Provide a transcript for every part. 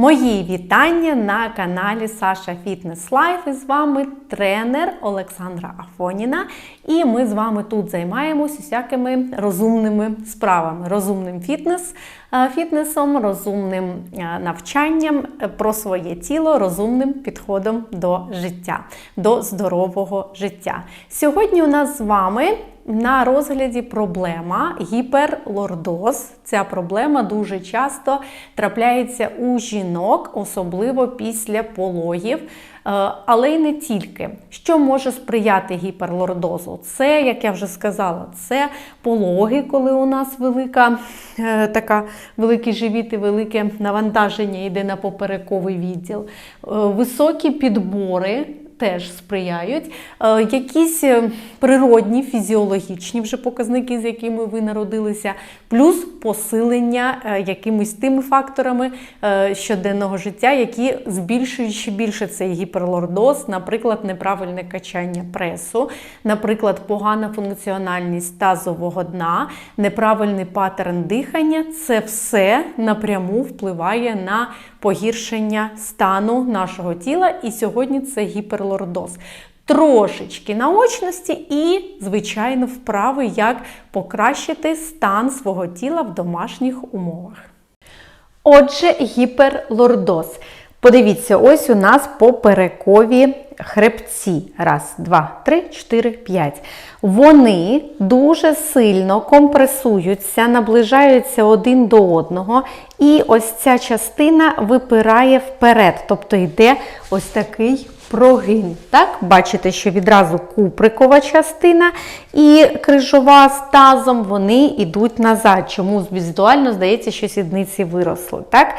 Мої вітання на каналі Саша Фітнес Лайф. І з вами тренер Олександра Афоніна. І ми з вами тут займаємося всякими розумними справами, розумним фітнес, е, фітнесом, розумним е, навчанням е, про своє тіло, розумним підходом до життя, до здорового життя. Сьогодні у нас з вами на розгляді проблема гіперлордоз. Ця проблема дуже часто трапляється у жінок, особливо після пологів. Е, Але й не тільки. Що може сприяти гіперлордозу? Це, як я вже сказала, це пологи, коли у нас велика е, така великий живіт і велике навантаження йде на поперековий відділ, Е, високі підбори теж сприяють. Е, Якісь е, природні, фізіологічні вже показники, з якими ви народилися, плюс посилення е, якимись тими факторами щоденного життя, які збільшують ще більше цей гіперлордоз, наприклад, неправильне качання пресу, наприклад, погана функціональність тазового дна, неправильний паттерн дихання це все напряму впливає на погіршення стану нашого тіла. І сьогодні це гіперлордоз. Трошечки наочності і, звичайно, вправи, як покращити стан свого тіла в домашніх умовах. Отже, гіперлордоз. Подивіться, ось у нас поперекові хребці. Раз, два, три, чотири, п'ять. Вони дуже сильно компресуються, наближаються один до одного. І ось ця частина випирає вперед, тобто йде ось такий прогин. Так? Бачите, що відразу куприкова частина і крижова з тазом, вони йдуть назад. Чому візуально здається, що сідниці виросли. Так?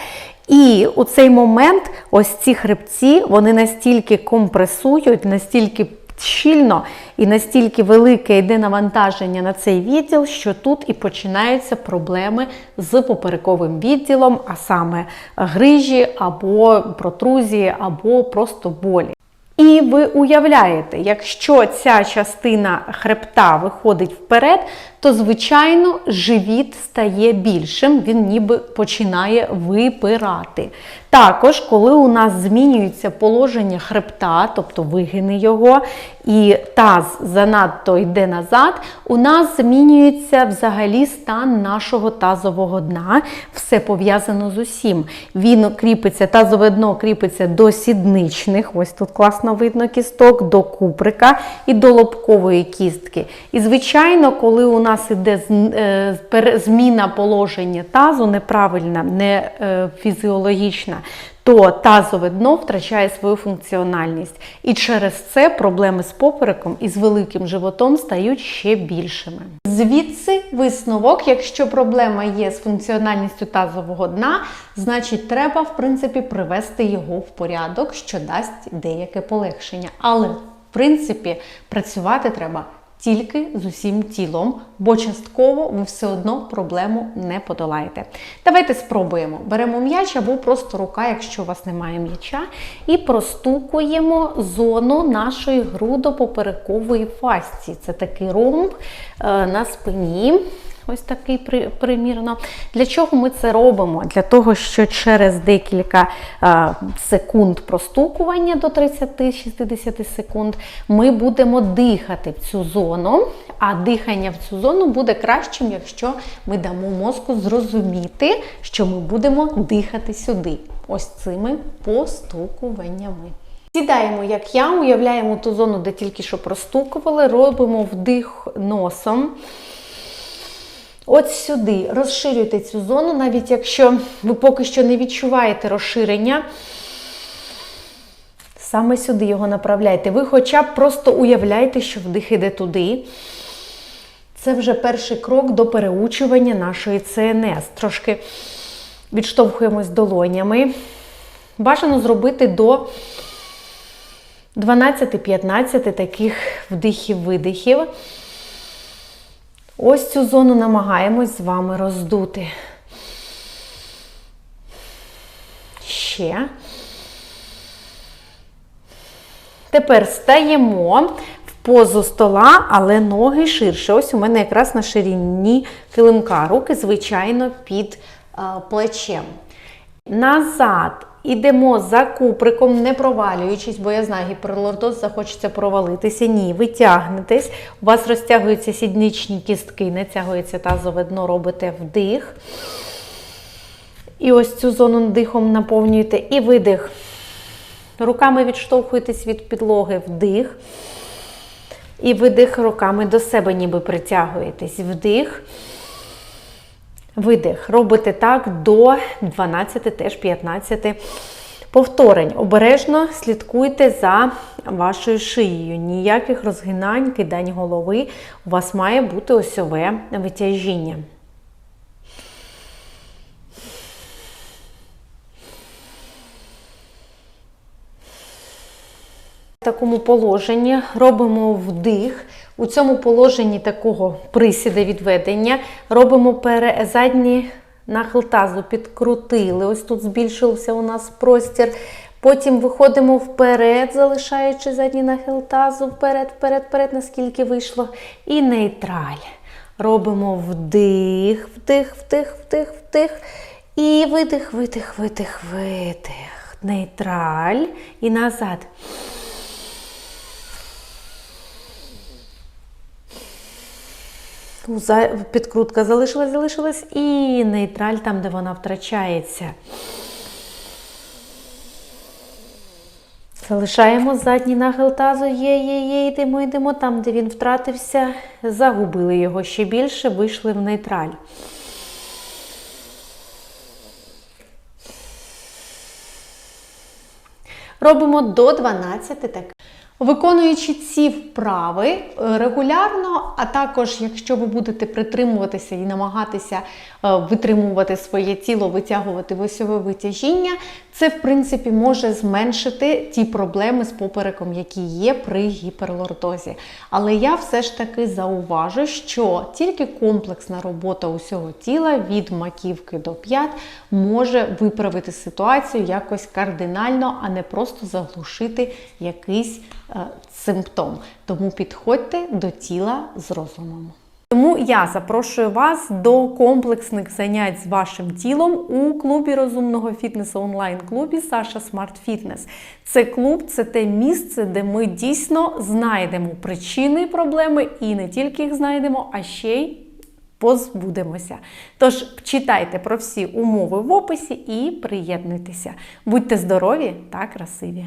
І у цей момент ось ці хребці вони настільки компресують, настільки щільно і настільки велике йде навантаження на цей відділ, що тут і починаються проблеми з поперековим відділом, а саме грижі або протрузії, або просто болі. І ви уявляєте, якщо ця частина хребта виходить вперед, то, звичайно, живіт стає більшим, він ніби починає випирати. Також, коли у нас змінюється положення хребта, тобто вигини його, і таз занадто йде назад, у нас змінюється взагалі стан нашого тазового дна. Все пов'язано з усім. Він кріпиться, тазове дно кріпиться до сідничних, ось тут класно видно кісток, до куприка і до лобкової кістки. І, звичайно, коли у нас іде зміна положення тазу, неправильна, не фізіологічна, то тазове дно втрачає свою функціональність. І через це проблеми з попереком і з великим животом стають ще більшими. Звідси висновок, якщо проблема є з функціональністю тазового дна, значить треба, в принципі, привести його в порядок, що дасть деяке полегшення. Але, в принципі, працювати треба тільки з усім тілом, бо частково ви все одно проблему не подолаєте. Давайте спробуємо. Беремо м'яч або просто рука, якщо у вас немає м'яча, і простукуємо зону нашої грудопоперекової фасції. Це такий ромб е, на спині. Ось такий примірно. Для чого ми це робимо? Для того, що через декілька е, секунд простукування до 30-60 секунд ми будемо дихати в цю зону, а дихання в цю зону буде кращим, якщо ми дамо мозку зрозуміти, що ми будемо дихати сюди. Ось цими постукуваннями. Сідаємо, як я, уявляємо ту зону, де тільки що простукували, робимо вдих носом. От сюди розширюйте цю зону, навіть якщо ви поки що не відчуваєте розширення, саме сюди його направляйте. Ви хоча б просто уявляйте, що вдих іде туди. Це вже перший крок до переучування нашої ЦНС. Трошки відштовхуємось долонями. Бажано зробити до 12-15 таких вдихів-видихів. Ось цю зону намагаємось з вами роздути. Ще. Тепер стаємо в позу стола, але ноги ширше. Ось у мене якраз на ширині килимка. Руки, звичайно, під а, плечем. Назад ідемо за куприком, не провалюючись, бо я знаю, гіперлордоз захочеться провалитися. Ні, ви тягнетесь, у вас розтягуються сідничні кістки, натягується тазове дно, робите вдих. І ось цю зону дихом наповнюєте і видих. Руками відштовхуєтесь від підлоги, вдих. І видих руками до себе ніби притягуєтесь. Вдих. Видих. Робите так до 12, теж 15 повторень. Обережно слідкуйте за вашою шиєю. Ніяких розгинань, кидань голови. У вас має бути осьове витяжіння. В такому положенні робимо вдих. У цьому положенні такого присіда відведення робимо пере... задній нахил тазу, підкрутили. Ось тут збільшився у нас простір. Потім виходимо вперед, залишаючи задній нахил тазу, вперед, вперед, вперед, наскільки вийшло. І нейтраль. Робимо вдих, вдих, вдих, вдих, вдих. І видих, видих, видих, видих. Нейтраль. І назад. Підкрутка залишилась, залишилась і нейтраль там, де вона втрачається. Залишаємо задній нахил тазу, є, є, є, йдемо, йдемо. Там, де він втратився, загубили його ще більше, вийшли в нейтраль. Робимо до 12 так. Виконуючи ці вправи е, регулярно, а також, якщо ви будете притримуватися і намагатися е, витримувати своє тіло, витягувати висове витяжіння, це в принципі може зменшити ті проблеми з попереком, які є при гіперлордозі. Але я все ж таки зауважу, що тільки комплексна робота усього тіла від маківки до п'ят може виправити ситуацію якось кардинально, а не просто заглушити якийсь е, симптом. Тому підходьте до тіла з розумом. Тому я запрошую вас до комплексних занять з вашим тілом у клубі розумного фітнесу онлайн-клубі Саша Смарт Фітнес. Це клуб, це те місце, де ми дійсно знайдемо причини проблеми і не тільки їх знайдемо, а ще й позбудемося. Тож читайте про всі умови в описі і приєднуйтеся. Будьте здорові та красиві!